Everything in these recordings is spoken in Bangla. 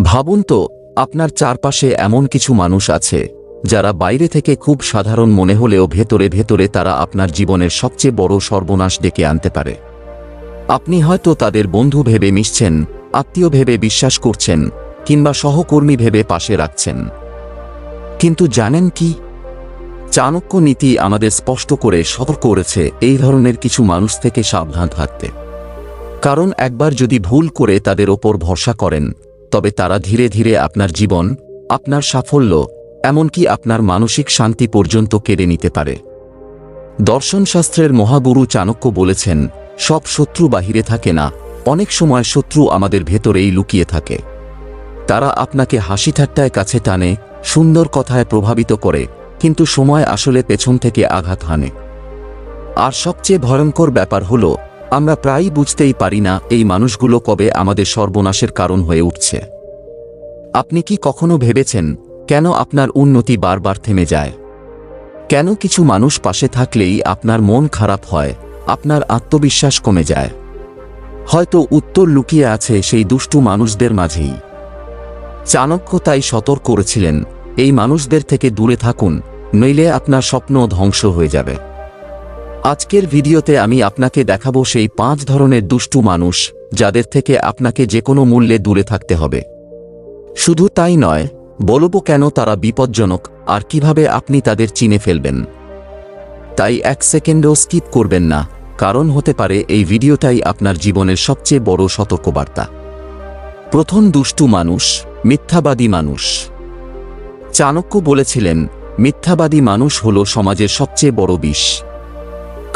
ভাবুন তো, আপনার চারপাশে এমন কিছু মানুষ আছে, যারা বাইরে থেকে খুব সাধারণ মনে হলেও ভেতরে ভেতরে তারা আপনার জীবনের সবচেয়ে বড় সর্বনাশ ডেকে আনতে পারে। আপনি হয়তো তাদের বন্ধু ভেবে মিশছেন, আত্মীয় ভেবে বিশ্বাস করছেন, কিংবা সহকর্মী ভেবে পাশে রাখছেন। কিন্তু জানেন কি? চাণক্য নীতি আমাদের স্পষ্ট করে সতর্ক করেছে এই ধরনের কিছু মানুষ থেকে সাবধান থাকতে। কারণ একবার যদি ভুল করে তাদের ওপর ভরসা করেন তবে তারা ধীরে ধীরে আপনার জীবন, আপনার সাফল্য, এমনকি আপনার মানসিক শান্তি পর্যন্ত কেড়ে নিতে পারে। দর্শনশাস্ত্রের মহাগুরু চাণক্য বলেছেন, সব শত্রু বাহিরে থাকে না, অনেক সময় শত্রু আমাদের ভেতরেই লুকিয়ে থাকে। তারা আপনাকে হাসি ঠাট্টায় কাছে টানে, সুন্দর কথায় প্রভাবিত করে, কিন্তু সময় আসলে পেছন থেকে আঘাত হানে। আর সবচেয়ে ভয়ঙ্কর ব্যাপার হল আমরা প্রায়ই বুঝতেই পারি না এই মানুষগুলো কবে আমাদের সর্বনাশের কারণ হয়ে উঠছে। আপনি কি কখনো ভেবেছেন, কেন আপনার উন্নতি বারবার থেমে যায়? কেন কিছু মানুষ পাশে থাকলেই আপনার মন খারাপ হয়, আপনার আত্মবিশ্বাস কমে যায়? হয়তো উত্তর লুকিয়ে আছে সেই দুষ্টু মানুষদের মাঝেই। চাণক্য তাই সতর্ক করেছিলেন, এই মানুষদের থেকে দূরে থাকুন, নইলে আপনার স্বপ্ন ধ্বংস হয়ে যাবে। আজকের ভিডিওতে আমি আপনাকে দেখাবো সেই পাঁচ ধরনের দুষ্টু মানুষ, যাদের থেকে আপনাকে যে কোনো মূল্যে দূরে থাকতে হবে। শুধু তাই নয়, বলব কেন তারা বিপজ্জনক, আর কীভাবে আপনি তাদের চিনে ফেলবেন। তাই এক সেকেন্ডও স্কিপ করবেন না, কারণ হতে পারে এই ভিডিওটাই আপনার জীবনের সবচেয়ে বড় সতর্কবার্তা। প্রথম দুষ্টু মানুষ, মিথ্যাবাদী মানুষ। চাণক্য বলেছিলেন, মিথ্যাবাদী মানুষ হল সমাজের সবচেয়ে বড় বিষ।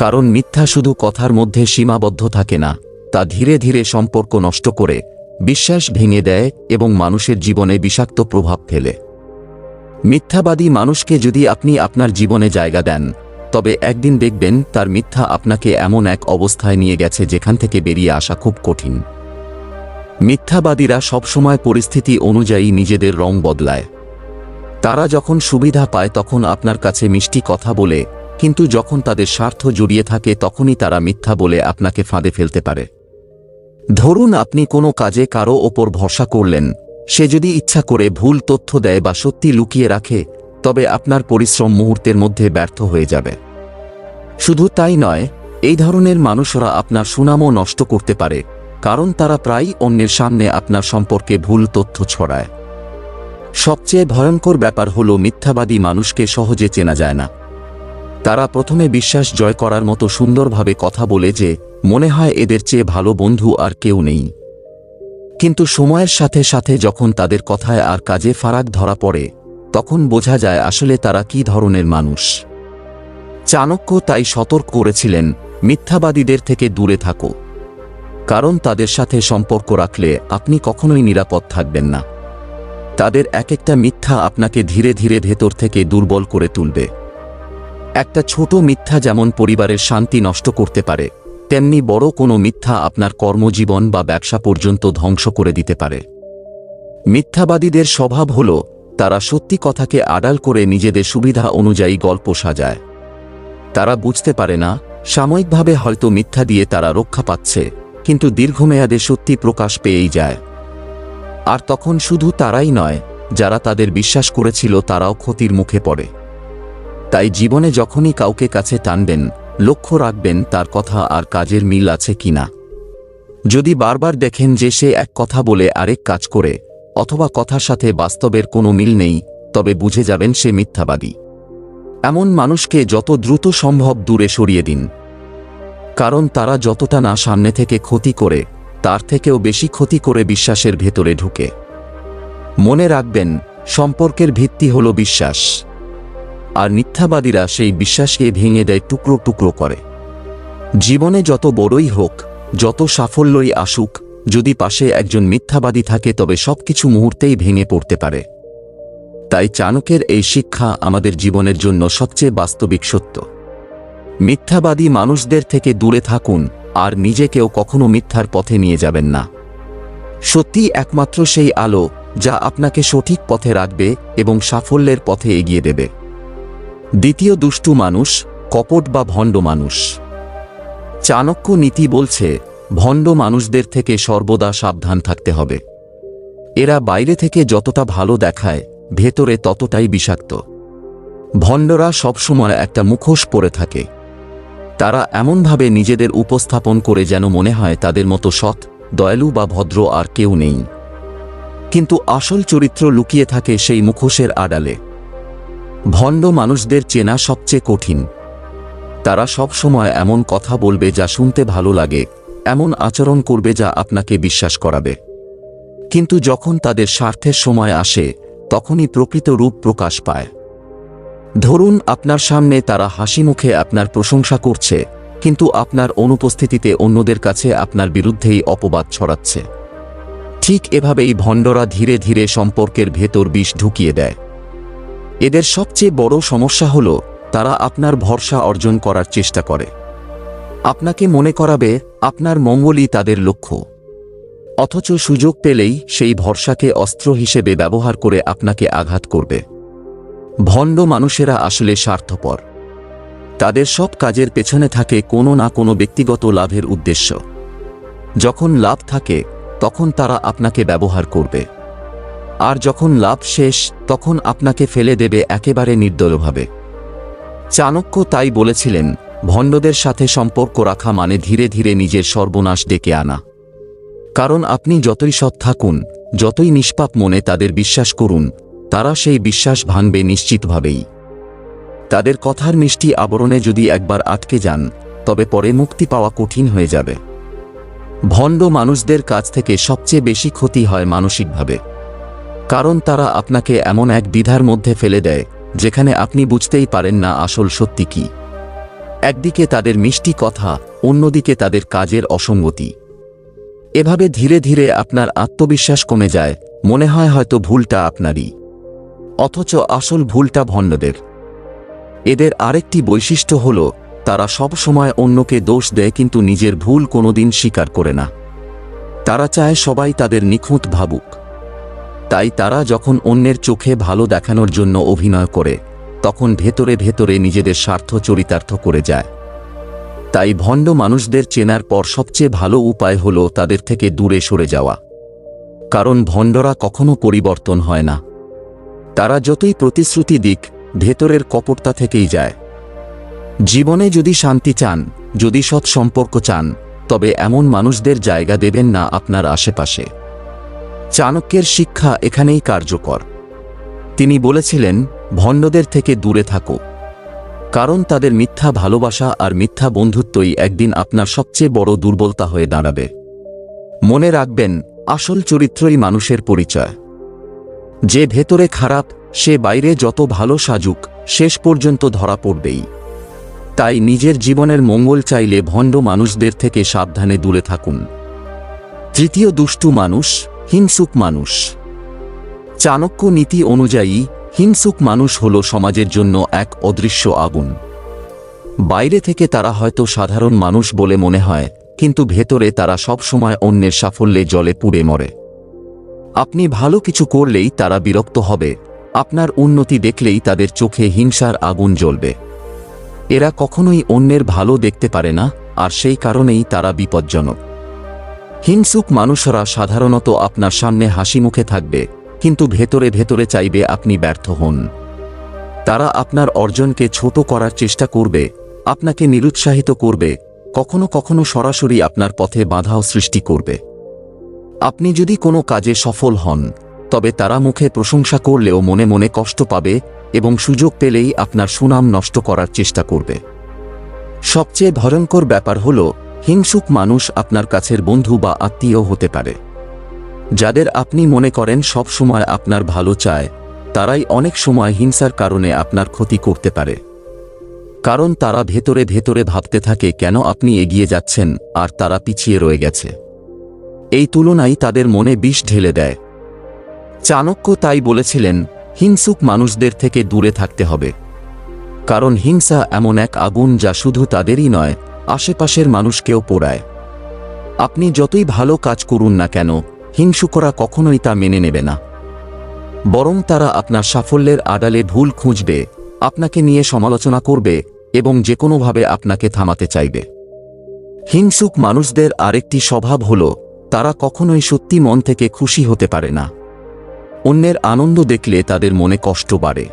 কারণ মিথ্যা শুধু কথার মধ্যে সীমাবদ্ধ থাকে না, তা ধীরে ধীরে সম্পর্ক নষ্ট করে, বিশ্বাস ভেঙে দেয় এবং মানুষের জীবনে বিষাক্ত প্রভাব ফেলে। মিথ্যাবাদী মানুষকে যদি আপনি আপনার জীবনে জায়গা দেন, তবে একদিন দেখবেন তার মিথ্যা আপনাকে এমন এক অবস্থায় নিয়ে গেছে যেখান থেকে বেরিয়ে আসা খুব কঠিন। মিথ্যাবাদীরা সবসময় পরিস্থিতি অনুযায়ী নিজেদের রং বদলায়। তারা যখন সুবিধা পায় তখন আপনার কাছে মিষ্টি কথা বলে কিন্তু যখন তাদের স্বার্থ জড়িয়ে থাকে তখনই তারা মিথ্যা বলে আপনাকে ফাঁদে ফেলতে পারে। ধরুন আপনি কোনো কাজে কারও ওপর ভরসা করলেন, সে যদি ইচ্ছা করে ভুল তথ্য দেয় বা সত্যি লুকিয়ে রাখে, তবে আপনার পরিশ্রম মুহূর্তের মধ্যে ব্যর্থ হয়ে যাবে। শুধু তাই নয়, এই ধরনের মানুষরা আপনার সুনামও নষ্ট করতে পারে, কারণ তারা প্রায়ই অন্যের সামনে আপনার সম্পর্কে ভুল তথ্য ছড়ায়। সবচেয়ে ভয়ঙ্কর ব্যাপার হল মিথ্যাবাদী মানুষকে সহজে চেনা যায় না। তারা প্রথমে বিশ্বাস জয় করার মতো সুন্দরভাবে কথা বলে যে, মনে হয় এদের চেয়ে ভালো বন্ধু আর কেউ নেই। কিন্তু সময়ের সাথে সাথে যখন তাদের কথায় আর কাজে ফারাক ধরা পড়ে, তখন বোঝা যায় আসলে তারা কি ধরনের মানুষ। চাণক্য তাই সতর্ক করেছিলেন, মিথ্যাবাদীদের থেকে দূরে থাকো। কারণ তাদের সাথে সম্পর্ক রাখলে আপনি কখনোই নিরাপদ থাকবেন না। তাদের এক একটা মিথ্যা আপনাকে ধীরে ধীরে ভেতর থেকে দুর্বল করে তুলবে। একটা ছোট মিথ্যা যেমন পরিবারের শান্তি নষ্ট করতে পারে, তেমনি বড় কোনো মিথ্যা আপনার কর্মজীবন বা ব্যবসা পর্যন্ত ধ্বংস করে দিতে পারে। মিথ্যাবাদীদের স্বভাব হল, তারা সত্যি কথাকে আড়াল করে নিজেদের সুবিধা অনুযায়ী গল্প সাজায়। তারা বুঝতে পারে না, সাময়িকভাবে হয়তো মিথ্যা দিয়ে তারা রক্ষা পাচ্ছে, কিন্তু দীর্ঘমেয়াদে সত্যি প্রকাশ পেয়েই যায়। আর তখন শুধু তারাই নয়, যারা তাদের বিশ্বাস করেছিল তারাও ক্ষতির মুখে পড়ে। তাই জীবনে যখনই কাউকে কাছে টানবেন, লক্ষ্য রাখবেন তার কথা আর কাজের মিল আছে কিনা যদি বারবার দেখেন যে সে এক কথা বলে আরেক কাজ করে, অথবা কথার সাথে বাস্তবের কোনো মিল নেই, তবে বুঝে যাবেন সে মিথ্যাবাদী। এমন মানুষকে যত দ্রুত সম্ভব দূরে সরিয়ে দিন। কারণ তারা যতটা না সামনে থেকে ক্ষতি করে, তার থেকেও বেশি ক্ষতি করে বিশ্বাসের ভেতরে ঢুকে। মনে রাখবেন, সম্পর্কের ভিত্তি হল বিশ্বাস। আর মিথ্যাবাদীরা সেই বিশ্বাসকে ভেঙে দেয় টুকরো টুকরো করে। জীবনে যত বড়ই হোক, যত সাফল্যই আসুক, যদি পাশে একজন মিথ্যাবাদী থাকে তবে সবকিছু মুহূর্তেই ভেঙে পড়তে পারে। তাই চাণকের এই শিক্ষা আমাদের জীবনের জন্য সবচেয়ে বাস্তবিক সত্য। মিথ্যাবাদী মানুষদের থেকে দূরে থাকুন, আর নিজেকেও কখনো মিথ্যার পথে নিয়ে যাবেন না। সত্যি একমাত্র সেই আলো, যা আপনাকে সঠিক পথে রাখবে এবং সাফল্যের পথে এগিয়ে দেবে। দ্বিতীয় দুষ্টু মানুষ, কপট বা ভণ্ড মানুষ। চাণক্য নীতি বলছে, ভণ্ড মানুষদের থেকে সর্বদা সাবধান থাকতে হবে। এরা বাইরে থেকে যতটা ভালো দেখায়, ভেতরে ততটাই বিষাক্ত। ভণ্ডরা সবসময় একটা মুখোশ পরে থাকে। তারা এমনভাবে নিজেদের উপস্থাপন করে যেন মনে হয় তাদের মতো সৎ, দয়ালু বা ভদ্র আর কেউ নেই। কিন্তু আসল চরিত্র লুকিয়ে থাকে সেই মুখোশের আড়ালে। ভণ্ড মানুষদের চেনা সবচেয়ে কঠিন। তারা সব সময় এমন কথা বলবে যা শুনতে ভালো লাগে, এমন আচরণ করবে যা আপনাকে বিশ্বাস করাবে। কিন্তু যখন তাদের স্বার্থের সময় আসে, তখনই প্রকৃত রূপ প্রকাশ পায়। ধরুন আপনার সামনে তারা হাসি মুখে আপনার প্রশংসা করছে, কিন্তু আপনার অনুপস্থিতিতে অন্যদের কাছে আপনার বিরুদ্ধেই অপবাদ ছড়াচ্ছে। ঠিক এভাবেই ভণ্ডরা ধীরে ধীরে সম্পর্কের ভেতর বিষ ঢুকিয়ে দেয়। এদের সবচেয়ে বড় সমস্যা হল, তারা আপনার ভরসা অর্জন করার চেষ্টা করে। আপনাকে মনে করাবে, আপনার মঙ্গলই তাদের লক্ষ্য। অথচ সুযোগ পেলেই সেই ভরসাকে অস্ত্র হিসেবে ব্যবহার করে আপনাকে আঘাত করবে। ভণ্ড মানুষেরা আসলে স্বার্থপর। তাদের সব কাজের পেছনে থাকে কোনো না কোনো ব্যক্তিগত লাভের উদ্দেশ্য। যখন লাভ থাকে, তখন তারা আপনাকে ব্যবহার করবে। আর যখন লাভ শেষ, তখন আপনাকে ফেলে দেবে একেবারে নির্দলভাবে। চাণক্য তাই বলেছিলেন, ভণ্ডদের সাথে সম্পর্ক রাখা মানে ধীরে ধীরে নিজের সর্বনাশ ডেকে আনা। কারণ আপনি যতই সৎ থাকুন, যতই নিষ্পাপ মনে তাদের বিশ্বাস করুন, তারা সেই বিশ্বাস ভাঙবে নিশ্চিতভাবেই। তাদের কথার মিষ্টি আবরণে যদি একবার আটকে যান, তবে পরে মুক্তি পাওয়া কঠিন হয়ে যাবে। ভণ্ড মানুষদের কাছ থেকে সবচেয়ে বেশি ক্ষতি হয় মানসিকভাবে। কারণ তারা আপনাকে এমন এক দ্বিধার মধ্যে ফেলে দেয়, যেখানে আপনি বুঝতেই পারেন না আসল সত্যি কি। একদিকে তাদের মিষ্টি কথা, অন্যদিকে তাদের কাজের অসঙ্গতি। এভাবে ধীরে ধীরে আপনার আত্মবিশ্বাস কমে যায়, মনে হয় হয়তো ভুলটা আপনারই। অথচ আসল ভুলটা ভণ্ডদের। এদের আরেকটি বৈশিষ্ট্য হল, তারা সব সময় অন্যকে দোষ দেয় কিন্তু নিজের ভুল কোনোদিন স্বীকার করে না। তারা চায় সবাই তাদের নিখুঁত ভাবুক। তাই তারা যখন অন্যের চোখে ভালো দেখানোর জন্য অভিনয় করে, তখন ভেতরে ভেতরে নিজেদের স্বার্থ চরিতার্থ করে যায়। তাই ভণ্ড মানুষদের চেনার পর সবচেয়ে ভালো উপায় হল তাদের থেকে দূরে সরে যাওয়া। কারণ ভণ্ডরা কখনো পরিবর্তন হয় না। তারা যতই প্রতিশ্রুতি দিক, ভেতরের কপটতা থেকেই যায়। জীবনে যদি শান্তি চান, যদি সৎ সম্পর্ক চান, তবে এমন মানুষদের জায়গা দেবেন না আপনার আশেপাশে। চাণক্যের শিক্ষা এখানেই কার্যকর। তিনি বলেছিলেন, ভণ্ডদের থেকে দূরে থাকো। কারণ তাদের মিথ্যা ভালোবাসা আর মিথ্যা বন্ধুত্বই একদিন আপনার সবচেয়ে বড় দুর্বলতা হয়ে দাঁড়াবে। মনে রাখবেন, আসল চরিত্রই মানুষের পরিচয়। যে ভেতরে খারাপ, সে বাইরে যত ভালো সাজুক, শেষ পর্যন্ত ধরা পড়বেই। তাই নিজের জীবনের মঙ্গল চাইলে ভণ্ড মানুষদের থেকে সাবধানে দূরে থাকুন। তৃতীয় দুষ্টু মানুষ হিংসুক মানুষ। চাণক্য নীতি অনুযায়ী, হিংসুক মানুষ হল সমাজের জন্য এক অদৃশ্য আগুন। বাইরে থেকে তারা হয়তো সাধারণ মানুষ বলে মনে হয়, কিন্তু ভেতরে তারা সবসময় অন্যের সাফল্যে জলে পুড়ে মরে। আপনি ভালো কিছু করলেই তারা বিরক্ত হবে, আপনার উন্নতি দেখলেই তাদের চোখে হিংসার আগুন জ্বলবে। এরা কখনোই অন্যের ভালো দেখতে পারে না, আর সেই কারণেই তারা বিপজ্জনক। হিংসুক মানুষরা সাধারণত আপনার সামনে হাসি মুখে থাকবে, কিন্তু ভেতরে ভেতরে চাইবে আপনি ব্যর্থ হন। তারা আপনার অর্জনকে ছোট করার চেষ্টা করবে, আপনাকে নিরুৎসাহিত করবে, কখনো কখনো সরাসরি আপনার পথে বাধাও সৃষ্টি করবে। আপনি যদি কোনো কাজে সফল হন, তবে তারা মুখে প্রশংসা করলেও মনে মনে কষ্ট পাবে এবং সুযোগ পেলেই আপনার সুনাম নষ্ট করার চেষ্টা করবে। সবচেয়ে ভয়ঙ্কর ব্যাপার হল হিংসুক মানুষ আপনার কাছের বন্ধু বা আত্মীয় হতে পারে। যাদের আপনি মনে করেন সব সময় আপনার ভালো চায়, তারাই অনেক সময় হিংসার কারণে আপনার ক্ষতি করতে পারে। কারণ তারা ভেতরে ভেতরে ভাবতে থাকে, কেন আপনি এগিয়ে যাচ্ছেন? আর তারা পিছিয়ে রয়ে গেছে। এই তুলনায় তাদের মনে বিষ ঢেলে দেয়। চাণক্য তাই বলেছিলেন, হিংসুক মানুষদের থেকে দূরে থাকতে হবে। কারণ হিংসা এমন এক আগুন যা শুধু তাদেরই নয় আশেপাশের মানুষকেও পোড়ায়। আপনি যতই ভালো কাজ করুন না কেন, হিংসুকরা কখনোই তা মেনে নেবে না। বরং তারা আপনার সাফল্যের আড়ালে ভুল খুঁজবে, আপনাকে নিয়ে সমালোচনা করবে এবং যে কোনোভাবে আপনাকে থামাতে চাইবে। হিংসুক মানুষদের আরেকটি স্বভাব হল, তারা কখনোই সত্যি মন থেকে খুশি হতে পারে না। অন্যের আনন্দ দেখলে তাদের মনে কষ্ট বাড়ে।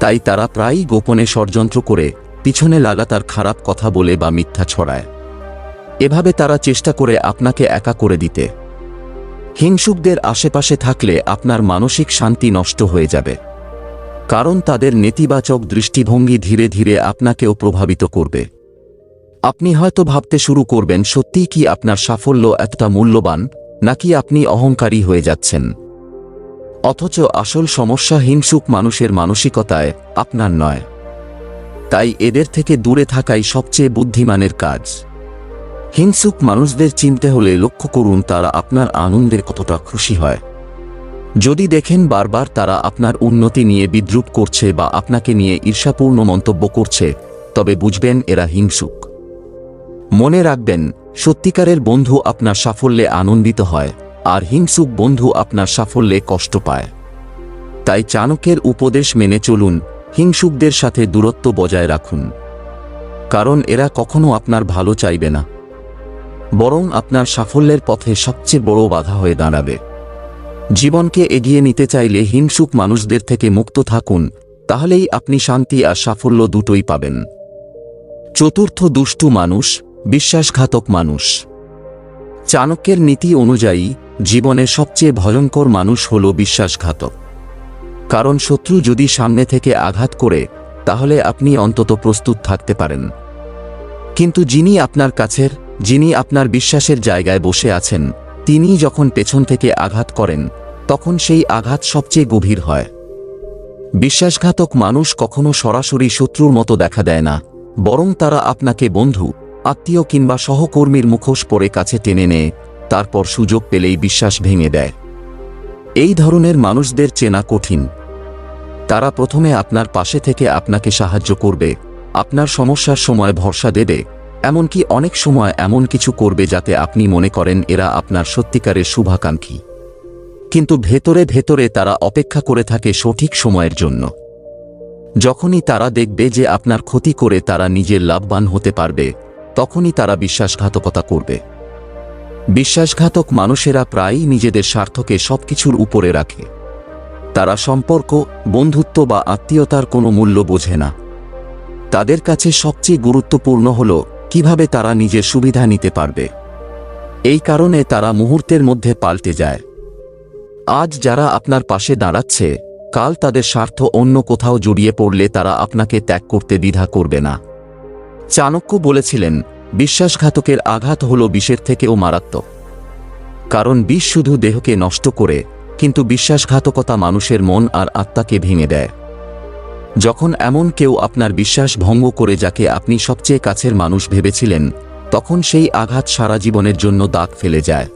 তাই তারা প্রায়ই গোপনে ষড়যন্ত্র করে পিছনে লাগাতার খারাপ কথা বলে বা মিথ্যা ছড়ায়। এভাবে তারা চেষ্টা করে আপনাকে একা করে দিতে। হিংসুকদের আশেপাশে থাকলে আপনার মানসিক শান্তি নষ্ট হয়ে যাবে। কারণ তাদের নেতিবাচক দৃষ্টিভঙ্গি ধীরে ধীরে আপনাকেও প্রভাবিত করবে। আপনি হয়তো ভাবতে শুরু করবেন, সত্যিই কি আপনার সাফল্য এতটা মূল্যবান, নাকি আপনি অহংকারী হয়ে যাচ্ছেন? অথচ আসল সমস্যা হিংসুক মানুষের মানসিকতায়, আপনার নয়। তাই এদের থেকে দূরে থাকাই সবচেয়ে বুদ্ধিমানের কাজ। হিংসুক মানুষদের চিনতে হলে লক্ষ্য করুন তারা আপনার আনন্দে কতটা খুশি হয়। যদি দেখেন বারবার তারা আপনার উন্নতি নিয়ে বিদ্রুপ করছে বা আপনাকে নিয়ে ঈর্ষাপূর্ণ মন্তব্য করছে, তবে বুঝবেন এরা হিংসুক। মনে রাখবেন, সত্যিকারের বন্ধু আপনার সাফল্যে আনন্দিত হয়, আর হিংসুক বন্ধু আপনার সাফল্যে কষ্ট পায়। তাই চাণকের উপদেশ মেনে চলুন হিংসুকদের সাথে দূরত্ব বজায় রাখুন। কারণ এরা কখনো আপনার ভালো চাইবে না। বরং আপনার সাফল্যের পথে সবচেয়ে বড় বাধা হয়ে দাঁড়াবে। জীবনকে এগিয়ে নিতে চাইলে হিংসুক মানুষদের থেকে মুক্ত থাকুন, তাহলেই আপনি শান্তি আর সাফল্য দুটোই পাবেন। চতুর্থ দুষ্টু মানুষ, বিশ্বাসঘাতক মানুষ। চাণক্যের নীতি অনুযায়ী, জীবনের সবচেয়ে ভয়ঙ্কর মানুষ হল বিশ্বাসঘাতক। কারণ শত্রু যদি সামনে থেকে আঘাত করে, তাহলে আপনি অন্তত প্রস্তুত থাকতে পারেন। কিন্তু যিনি আপনার কাছের, যিনি আপনার বিশ্বাসের জায়গায় বসে আছেন, তিনি যখন পেছন থেকে আঘাত করেন, তখন সেই আঘাত সবচেয়ে গভীর হয়। বিশ্বাসঘাতক মানুষ কখনো সরাসরি শত্রুর মতো দেখা দেয় না, বরং তারা আপনাকে বন্ধু, আত্মীয় কিংবা সহকর্মীর মুখোশ পরে কাছে টেনে নেয়, তারপর সুযোগ পেলেই বিশ্বাস ভেঙে দেয়। এই ধরনের মানুষদের চেনা কঠিন। তারা প্রথমে আপনার পাশে থেকে আপনাকে সাহায্য করবে, আপনার সমস্যার সময় ভরসা দেবে, এমনকি অনেক সময় এমন কিছু করবে যাতে আপনি মনে করেন এরা আপনার সত্যিকারের শুভাকাঙ্ক্ষী। কিন্তু ভেতরে ভেতরে তারা অপেক্ষা করে থাকে সঠিক সময়ের জন্য। যখনই তারা দেখবে যে আপনার ক্ষতি করে তারা নিজের লাভবান হতে পারবে, তখনই তারা বিশ্বাসঘাতকতা করবে। বিশ্বাসঘাতক মানুষেরা প্রায়ই নিজেদের স্বার্থকে সবকিছুর উপরে রাখে। তারা সম্পর্ক, বন্ধুত্ব বা আত্মীয়তার কোনো মূল্য বোঝে না। তাদের কাছে সবচেয়ে গুরুত্বপূর্ণ হল কীভাবে তারা নিজের সুবিধা নিতে পারবে। এই কারণে তারা মুহূর্তের মধ্যে পাল্টে যায়। আজ যারা আপনার পাশে দাঁড়াচ্ছে, কাল তাদের স্বার্থ অন্য কোথাও জড়িয়ে পড়লে তারা আপনাকে ত্যাগ করতে দ্বিধা করবে না। চাণক্য বলেছিলেন, বিশ্বাসঘাতকের আঘাত হল বিষের থেকেও মারাত্মক। কারণ বিষ শুধু দেহকে নষ্ট করে কিন্তু বিশ্বাসঘাতকতা মানুষের মন আর আত্মাকে ভেঙে দেয়। যখন এমন কেউ আপনার বিশ্বাস ভঙ্গ করে যাকে আপনি সবচেয়ে কাছের মানুষ ভেবেছিলেন, তখন সেই আঘাত সারা জীবনের জন্য দাগ ফেলে যায়।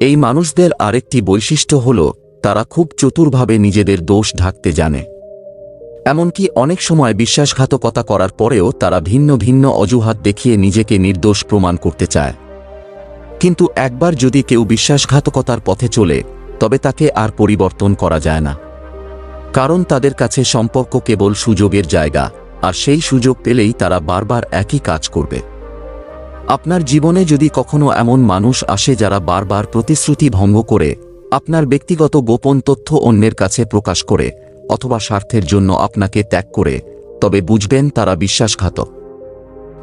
এই মানুষদের আরেকটি বৈশিষ্ট্য হল, তারা খুব চতুরভাবে নিজেদের দোষ ঢাকতে জানে। এমনকি অনেক সময় বিশ্বাসঘাতকতা করার পরেও তারা ভিন্ন ভিন্ন অজুহাত দেখিয়ে নিজেকে নির্দোষ প্রমাণ করতে চায়। কিন্তু একবার যদি কেউ বিশ্বাসঘাতকতার পথে চলে তবে তাকে আর পরিবর্তন করা যায় না। কারণ তাদের কাছে সম্পর্ক কেবল সুযোগের জায়গা, আর সেই সুযোগ পেলেই তারা বারবার একই কাজ করবে। আপনার জীবনে যদি কখনো এমন মানুষ আসে যারা বারবার প্রতিশ্রুতি ভঙ্গ করে, আপনার ব্যক্তিগত গোপন তথ্য অন্যের কাছে প্রকাশ করে, অথবা স্বার্থের জন্য আপনাকে ত্যাগ করে, তবে বুঝবেন তারা বিশ্বাসঘাতক।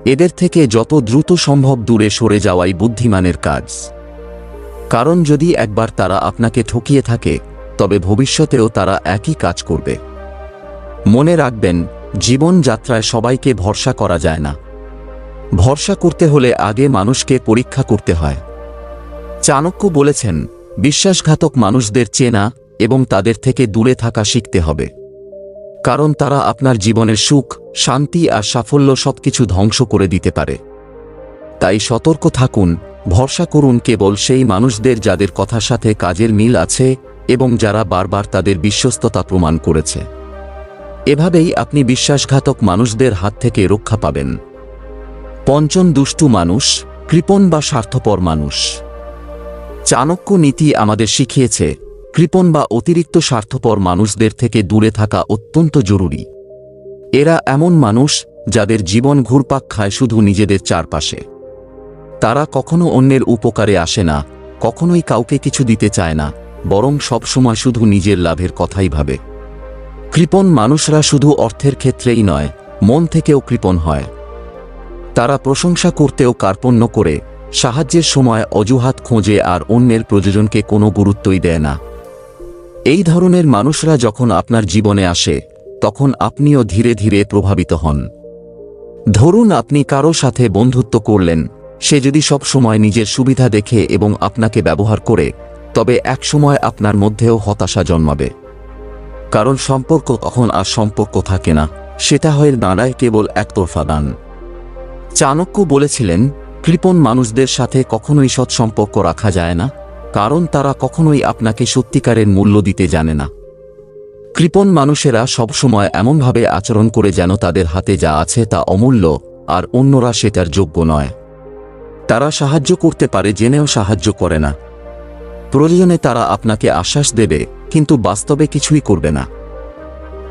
এদের থেকে যত দ্রুত সম্ভব দূরে সরে যাওয়াই বুদ্ধিমানের কাজ। কারণ যদি একবার তারা আপনাকে ঠকিয়ে থাকে, তবে ভবিষ্যতেও তারা একই কাজ করবে। মনে রাখবেন, জীবনযাত্রায় সবাইকে ভরসা করা যায় না। ভরসা করতে হলে আগে মানুষকে পরীক্ষা করতে হয়। চাণক্য বলেছেন, বিশ্বাসঘাতক মানুষদের চেনা এবং তাদের থেকে দূরে থাকা শিখতে হবে। কারণ তারা আপনার জীবনের সুখ, শান্তি আর সাফল্য সবকিছু ধ্বংস করে দিতে পারে। তাই সতর্ক থাকুন ভরসা করুন কেবল সেই মানুষদের যাদের কথার সাথে কাজের মিল আছে এবং যারা বারবার তাদের বিশ্বস্ততা প্রমাণ করেছে। এভাবেই আপনি বিশ্বাসঘাতক মানুষদের হাত থেকে রক্ষা পাবেন। পঞ্চম দুষ্টু মানুষ, কৃপণ বা স্বার্থপর মানুষ। চাণক্য নীতি আমাদের শিখিয়েছে, কৃপণ বা অতিরিক্ত স্বার্থপর মানুষদের থেকে দূরে থাকা অত্যন্ত জরুরি। এরা এমন মানুষ যাদের জীবন ঘুরপাক খায় শুধু নিজেদের চারপাশে। তারা কখনো অন্যের উপকারে আসে না, কখনোই কাউকে কিছু দিতে চায় না, বরং সবসময় শুধু নিজের লাভের কথাই ভাবে। কৃপণ মানুষরা শুধু অর্থের ক্ষেত্রেই নয়, মন থেকেও কৃপণ হয়। তারা প্রশংসা করতেও কার্পণ্য করে, সাহায্যের সময় অজুহাত খোঁজে আর অন্যের প্রয়োজনকে কোনো গুরুত্বই দেয় না। এই ধরনের মানুষরা যখন আপনার জীবনে আসে, তখন আপনিও ধীরে ধীরে প্রভাবিত হন। ধরুন আপনি কারও সাথে বন্ধুত্ব করলেন সে যদি সব সময় নিজের সুবিধা দেখে এবং আপনাকে ব্যবহার করে, তবে একসময় আপনার মধ্যেও হতাশা জন্মাবে। কারণ সম্পর্ক তখন আর সম্পর্ক থাকে না, সেটা হয়ে দাঁড়ায় কেবল একতরফা দান। চাণক্য বলেছিলেন, কৃপণ মানুষদের সাথে কখনোই সৎসম্পর্ক রাখা যায় না, কারণ তারা কখনোই আপনাকে সত্যিকারের মূল্য দিতে জানে না। কৃপণ মানুষেরা সবসময় এমনভাবে আচরণ করে যেন তাদের হাতে যা আছে তা অমূল্য, আর অন্যরা সেটার যোগ্য নয়। তারা সাহায্য করতে পারে জেনেও সাহায্য করে না। প্রয়োজনে তারা আপনাকে আশ্বাস দেবে, কিন্তু বাস্তবে কিছুই করবে না।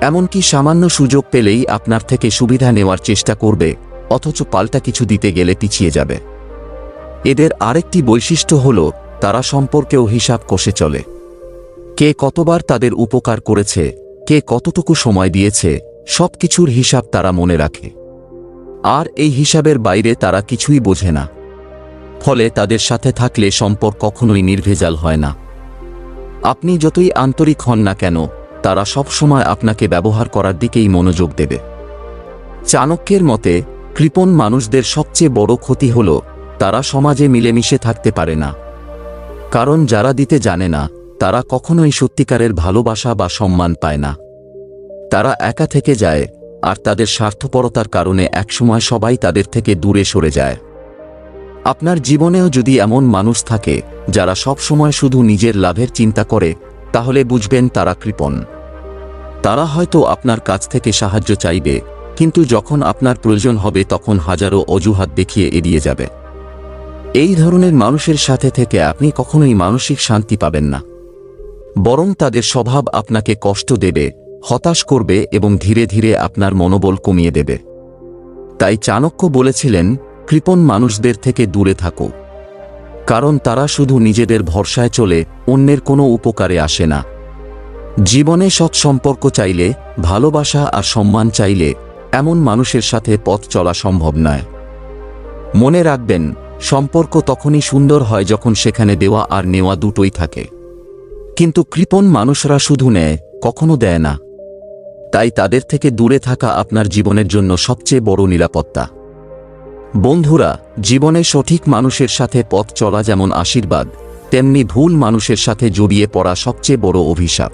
এমনকি সামান্য সুযোগ পেলেই আপনার থেকে সুবিধা নেওয়ার চেষ্টা করবে, অথচ পাল্টা কিছু দিতে গেলে পিছিয়ে যাবে। এদের আরেকটি বৈশিষ্ট্য হল, তারা সম্পর্কেও হিসাব কষে চলে। কে কতবার তাদের উপকার করেছে, কে কতটুকু সময় দিয়েছে, সবকিছুর হিসাব তারা মনে রাখে। আর এই হিসাবের বাইরে তারা কিছুই বোঝে না। ফলে তাদের সাথে থাকলে সম্পর্ক কখনোই নির্ভেজাল হয় না। আপনি যতই আন্তরিক হন না কেন, তারা সবসময় আপনাকে ব্যবহার করার দিকেই মনোযোগ দেবে। চাণক্যের মতে, কৃপণ মানুষদের সবচেয়ে বড় ক্ষতি হল, তারা সমাজে মিলেমিশে থাকতে পারে না। কারণ যারা দিতে জানে না, তারা কখনোই সত্যিকারের ভালোবাসা বা সম্মান পায় না। তারা একা থেকে যায়, আর তাদের স্বার্থপরতার কারণে একসময় সবাই তাদের থেকে দূরে সরে যায়। আপনার জীবনেও যদি এমন মানুষ থাকে, যারা সবসময় শুধু নিজের লাভের চিন্তা করে, তাহলে বুঝবেন তারা কৃপণ। তারা হয়তো আপনার কাছ থেকে সাহায্য চাইবে, কিন্তু যখন আপনার প্রয়োজন হবে তখন হাজারো অজুহাত দেখিয়ে এড়িয়ে যাবে। এই ধরনের মানুষের সাথে থেকে আপনি কখনোই মানসিক শান্তি পাবেন না। বরং তাদের স্বভাব আপনাকে কষ্ট দেবে, হতাশ করবে এবং ধীরে ধীরে আপনার মনোবল কমিয়ে দেবে। তাই চাণক্য বলেছিলেন কৃপণ মানুষদের থেকে দূরে থাকো। কারণ তারা শুধু নিজেদের ভরসায় চলে, অন্যের কোনো উপকারে আসে না। জীবনে সৎসম্পর্ক চাইলে, ভালোবাসা আর সম্মান চাইলে, এমন মানুষের সাথে পথ চলা সম্ভব নয়। মনে রাখবেন, সম্পর্ক তখনই সুন্দর হয় যখন সেখানে দেওয়া আর নেওয়া দুটোই থাকে। কিন্তু কৃপণ মানুষরা শুধু নেয়, কখনো দেয় না। তাই তাদের থেকে দূরে থাকা আপনার জীবনের জন্য সবচেয়ে বড় নিরাপত্তা। বন্ধুরা, জীবনে সঠিক মানুষের সাথে পথ চলা যেমন আশীর্বাদ, তেমনি ভুল মানুষের সাথে জড়িয়ে পড়া সবচেয়ে বড় অভিশাপ।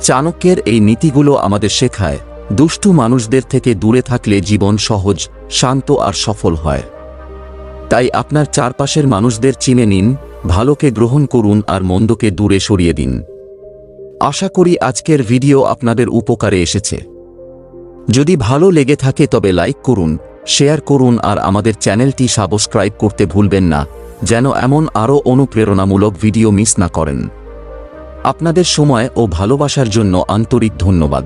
চাণক্যের এই নীতিগুলো আমাদের শেখায়, দুষ্টু মানুষদের থেকে দূরে থাকলে জীবন সহজ, শান্ত আর সফল হয়। তাই আপনার চারপাশের মানুষদের চিনে নিন, ভালোকে গ্রহণ করুন আর মন্দকে দূরে সরিয়ে দিন। আশা করি আজকের ভিডিও আপনাদের উপকারে এসেছে। যদি ভালো লেগে থাকে তবে লাইক করুন শেয়ার করুন আর আমাদের চ্যানেলটি সাবস্ক্রাইব করতে ভুলবেন না, যেন এমন আরও অনুপ্রেরণামূলক ভিডিও মিস না করেন। আপনাদের সময় ও ভালোবাসার জন্য আন্তরিক ধন্যবাদ।